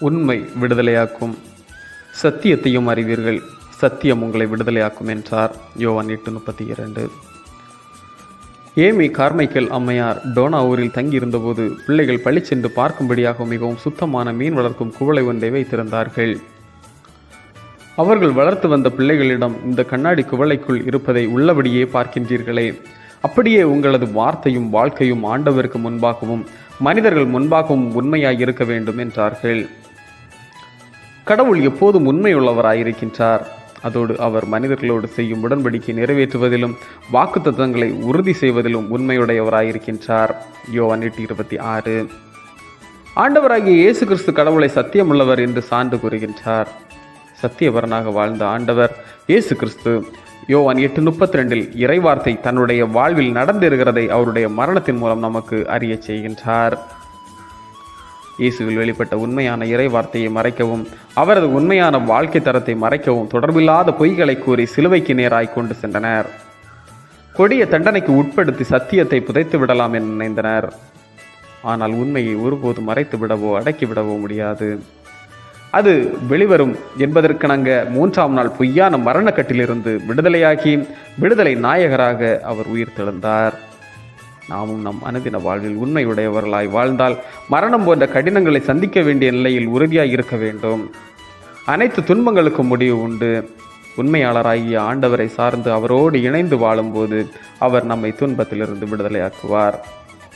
உண்மை விடுதலையாக்கும். சத்தியத்தையும் அறிவீர்கள். சத்தியம் உங்களை விடுதலையாக்கும் என்றார் யோவான் எட்டு முப்பத்தி இரண்டு. ஏமி கார்மைக்கேல் அம்மையார் டோனா ஊரில் தங்கியிருந்தபோது பிள்ளைகள் பளிச்சென்று பார்க்கும்படியாக மிகவும் சுத்தமான மீன் வளர்க்கும் குவளை ஒன்றை வைத்திருந்தார்கள். அவர்கள் வளர்த்து வந்த பிள்ளைகளிடம் இந்த கண்ணாடி குவளைக்குள் இருப்பதை உள்ளபடியே பார்க்கின்றீர்களே. அப்படியே உங்களது வார்த்தையும் வாழ்க்கையும் ஆண்டவருக்கு முன்பாகவும் மனிதர்கள் முன்பாகவும் உண்மையாய் இருக்க வேண்டும் என்றார்கள். கடவுள் எப்போதும் உண்மையுள்ளவராயிருக்கின்றார். அதோடு அவர் மனிதர்களோடு செய்யும் உடன்படிக்கை நிறைவேற்றுவதிலும் வாக்குத்தத்தங்களை உறுதி செய்வதிலும் உண்மையுடையவராயிருக்கின்றார். யோவான் எட்டு இருபத்தி ஆறு. ஆண்டவராகிய இயேசு கிறிஸ்து கடவுளை சத்தியமுள்ளவர் என்று சான்று கூறுகின்றார். சத்தியவரனாக வாழ்ந்த ஆண்டவர் இயேசு கிறிஸ்து யோவான் எட்டு முப்பத்தி ரெண்டில் இறைவார்த்தை தன்னுடைய வாழ்வில் நடந்திருக்கிறதை அவருடைய மரணத்தின் மூலம் நமக்கு அறிய செய்கின்றார். இயேசுவில் வெளிப்பட்ட உண்மையான இறை வார்த்தையை மறைக்கவும் அவரது உண்மையான வாழ்க்கை தரத்தை மறைக்கவும் தொடர்பில்லாத பொய்களை கூறி சிலுவைக்கு நேராய் கொண்டு சென்றனர். கொடிய தண்டனைக்கு உட்படுத்தி சத்தியத்தை புதைத்து விடலாம் என நினைந்தனர். ஆனால் உண்மையை ஒருபோதும் மறைத்து விடவோ அடக்கிவிடவோ முடியாது. அது வெளிவரும் என்பதற்கிணங்க மூன்றாம் நாள் பொய்யான மரணக்கட்டிலிருந்து விடுதலையாகி விடுதலை நாயகராக அவர் உயிர் தெழுந்தார் நாமும் நம் அனுதின வாழ்வில் உண்மையுடையவர்களாய் வாழ்ந்தால் மரணம் போன்ற கடினங்களை சந்திக்க வேண்டிய நிலையில் உறுதியாக இருக்க வேண்டும். அனைத்து துன்பங்களுக்கும் முடிவு உண்டு. உண்மையாளராகிய ஆண்டவரை சார்ந்து அவரோடு இணைந்து வாழும்போது அவர் நம்மை துன்பத்திலிருந்து விடுதலையாக்குவார்.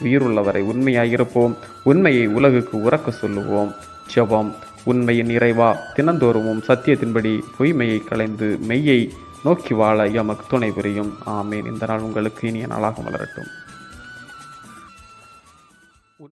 உயிருள்ளவரை உண்மையாயிருப்போம் உண்மையை உலகுக்கு உறக்க சொல்லுவோம். ஜெபம் உண்மையின் இறைவா தினந்தோறுமும் சத்தியத்தின்படி பொய்மையை களைந்து மெய்யை நோக்கி வாழ எமக்கு துணை புரியும். ஆமேன். இந்த நாள் உங்களுக்கு இனிய நாளாக மலரட்டும்.